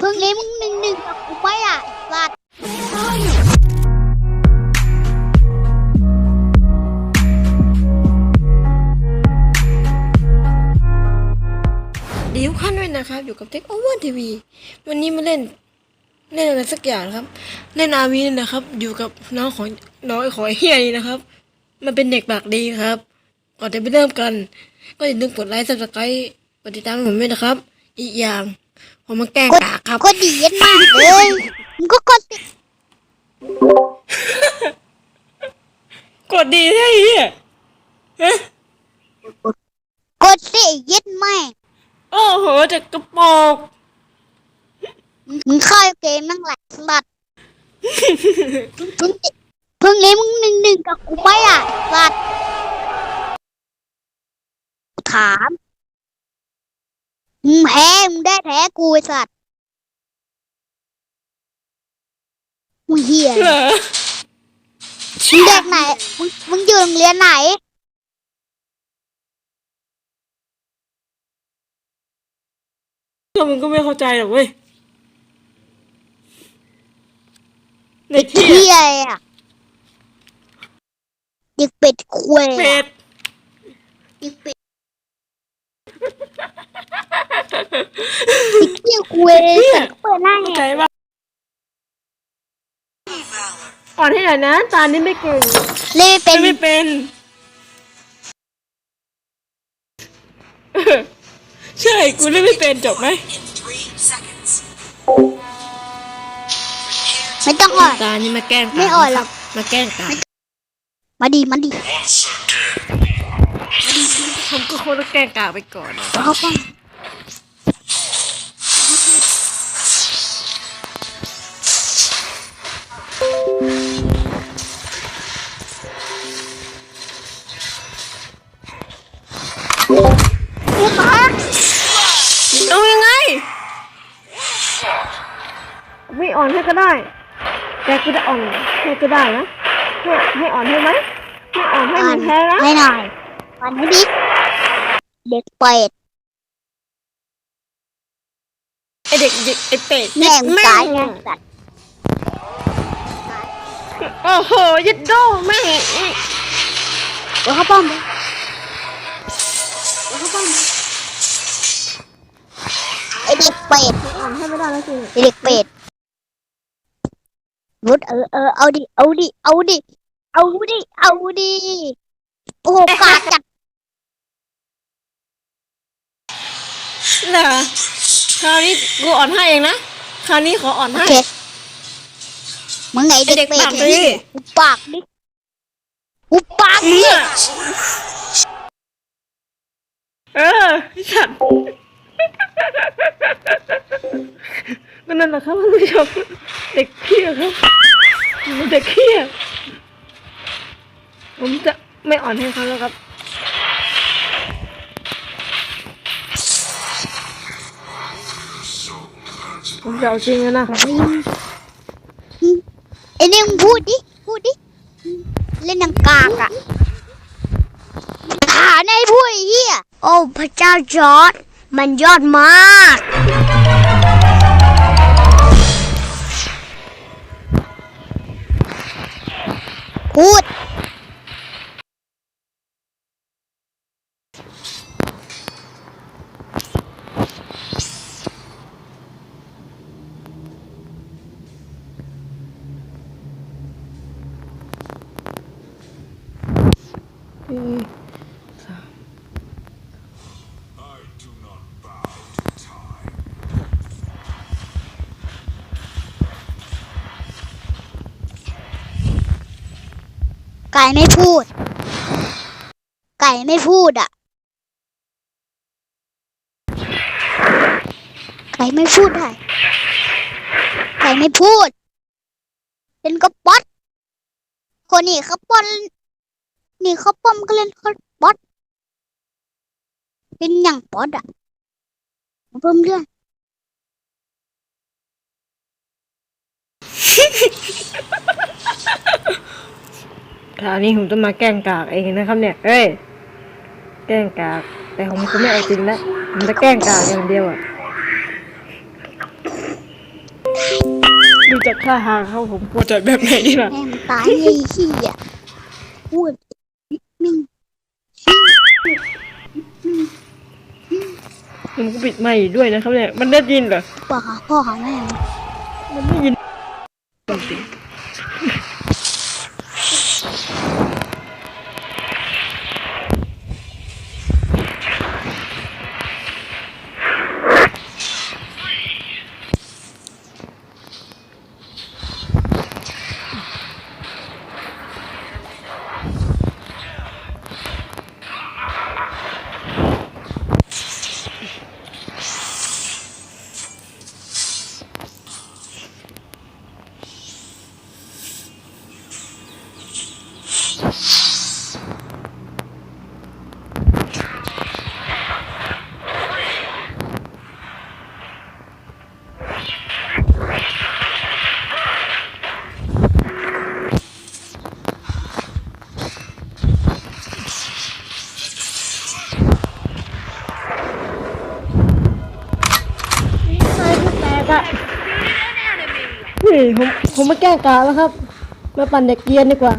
เพิ่งนี้มึงหนึ่งหนึ่งกับกูไม่อะสัตว์ดีทุกท่านด้วยนะครับ อยู่กับเทคโอเวอร์ทีวีวันนี้มาเล่น เล่นอะไรสักอย่างครับ เล่นอาวีนะครับ อยู่กับน้องของน้องของไอ้เฮียนี่นะครับ มันเป็นเด็กปากดีครับ ก่อนจะไปเริ่มกัน ก็อย่าลืมกดไลค์ซับสไครต์กดติดตามผมด้วยนะครับ อีกอย่าง ผมมาแกล้งกากครับก็ดีเย็นมากเลยมึงก็กดสิกดดีใช่เฮียฮะกดสิเย็นแม่งโอ้โหจากกระโปรงมึงเข้าเกมนั่งแหละสัตว์เพิ่งเพิ่งนี้มึงหนึ่งหนึ่งกับกูไม่อะสัตว์กูถาม มึงแพ้มึงได้แพ้กูไอ้สัตว์มึงเหี้ยเหรอมึงเด็กไหนมึงมึงอยู่โรงเรียนไหนก็มึงก็ไม่เข้าใจหรอกเว้ยเด็กเฮียเหี้ยอะเด็กเป็ดควยเป็ด เด็กเป็ด เด็กเหี้ยควยสัตว์เปิดหน้าเข้าไงใจปะอ่อนให้หน่อยนะ ตานี่ไม่เก่งเล่นเป็นไม่เป็นเออใช่กูเล่นไม่เป็นจบไหม in three seconds. ไม่ต้องอ่อน ตานี่มาแกล้งไม่อ่อนหรอก มาแกล้งตามาดีมาดี ผมก็ควรต้องแกล้งกาไปก่อนนะเขาป้องกูมาเอายังไง ไม่อ่อนให้ก็ได้ แต่กูจะอ่อนให้ก็ได้นะให้ให้อ่อนให้ไหมให้อ่อนให้มันแพ้นะให้หน่อยวันให้ดิ เด็กเป็ด ไอเด็กเด็กไอเป็ดแม่งตายไงสัตว์โอ้โหยัดโดแม่งเดี๋ยวเขาป้อมเลยเดี๋ยวเขาป้อมไอเด็กเป็ดอ่อนให้ไม่ได้แล้วสิไอเด็กเป็ดวุฒเออเออเอาดิเอาดิเอาดิเอาดิเอาดิโอ้โหกาดจัด เหรอคราวนี้กูอ่อนให้เองนะ คราวนี้ขออ่อนโอให้เคมึงไงไอเด็เด็กกเป็ดปากเนี่ดียอุปากดิอุปากดิเนี่ยเออสัตว์ก็นั่นแหละครับท่านผู้ชมเด็กเขี้ยครับเด็กเขี้ยผมจะไม่อ่อนให้เขาแล้วครับ ผมจะเอาจริงแล้วนะไอ้นี่มึงพูดดิ พูดดิ เล่นนังกากอะหาในพูดไอ้เหี้ย โอ้พระเจ้าจอร์ดมันยอดมาก ไก่ไม่พูด ไก่ไม่พูดอะ ไก่ไม่พูดได้ ไก่ไม่พูด เป็นกระป๋อดคนนี้เขาป้อน นี่เขาป้อมก็เล่นเขาป๊อดเป็นอย่างป๊อดอะเพิ่มเรื่องคราวนี้ผมจะมาแกล้งกากเองนะครับเนี่ย เอ้ย แกล้งกาก แต่ผมจะไม่เอาจริงแล้วผมจะแกล้งกากอย่างเดียวอะ ดูจากท่าทางเขาผมควรจะแบบไหนดีล่ะ แม่งตายไอ้เหี้ยพูดมิ่ง ผมก็ปิดไมค์อยู่ด้วยนะครับเนี่ย มันได้ยินเหรอกว่าหาพ่อหาแม่มันไม่ยินจริง เฮ้ยผมผมมาแกล้งกาแล้วครับ มาปั่นเด็กเกียนดีกว่า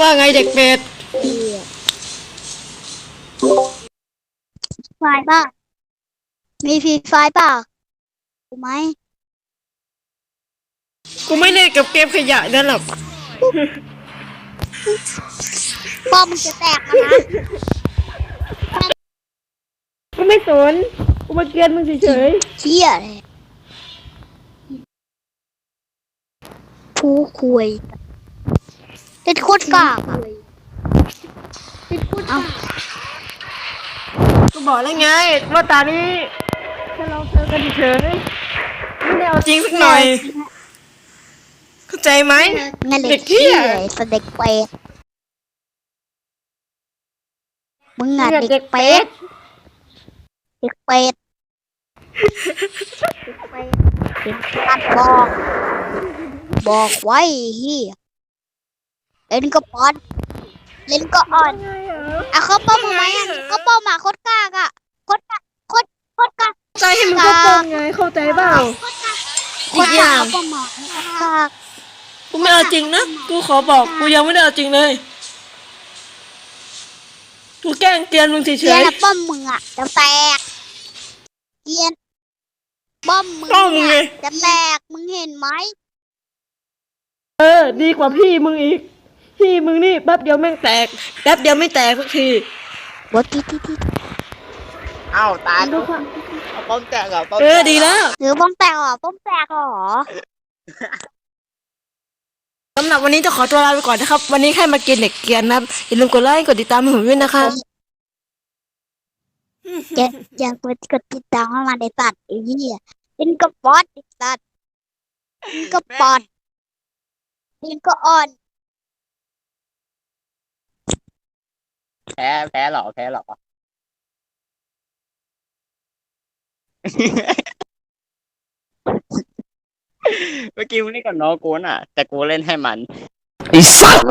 ว่าไงเด็กเป็ดไฟล์ป่ะมีฟรีไฟล์ป่ะรู้ไหมกูไม่เล่นกับเกมขยะนั่นหรอกป้อมมันจะแตกแล้วนะกูไม่สนกูมาเกรียนมึงเฉยเชี่ยเลยผู้คุย เป็นโคตรกากอะเอ้าๆกูบอกแล้วไงว่าตานี้แค่เราเจอกันเฉยๆไม่ได้เอาจริงสักหน่อย เข้าใจไหมงั้นเด็เด็กกเหี้เชี่ยยสเด็กเป็ดมึงอะเด็กเป็ดเด็กเป็ดเด็กเป็ดเด็กตัดบอก บอกไว้เฮีย เล่นก็ปอน เล่นก็อ่อนอะเขาป้อมมาไหมอะเขาป้อมมาโคตรกากอะโคตรกากโคตรโคตรกากใจให้มึงเข้าป้องไงเข้าใจเปล่าโคตรกากโคอีตกรอกาย่ากงเขาป้อมมาโคตรกากกูไม่เอาจริงนะกูขอบอกกูยังไม่ได้เอาจริงเลยกูแกล้งเกรียนมึงเฉเกียยนอะป้อมมึงอะจะแตกเกียนป้อมมึงๆป้องมึงไงอะจะแตกมึงเห็นไหมเออ ดีกว่าพี่มึงอีก พี่มึงนี่แป๊บเดียวแม่งแตกแป๊บเดียวไม่แตกสักทีวอที่ที่ที่เอ้าตายดูค่ะเอาป้อมแตกเหรอป้อมเอแตอกดีแล้วหรือป้อมแตกเหรอป้อมแตกเหรอสำหรับวันนี้จะขอตัวลาไปก่อนนะครับ วันนี้แค่มากินเด็กเกรียนนะครับอย่าลืมกดไลค์กดติดตามให้ผมด้วยนะครับอย่าอย่ากดกดติดตามให้มาในสัตว์ไอ้เหี้ยเป็นกระป๋อนไอ้สัตว์เป็นกระป๋อนเป็นก็อ่อน แพ้แพ้เหรอแพ้เหรอ เมื่อกี้มึงเล่นกับน้องกูน่ะ แต่กูเล่นให้มัน ไอ้สัส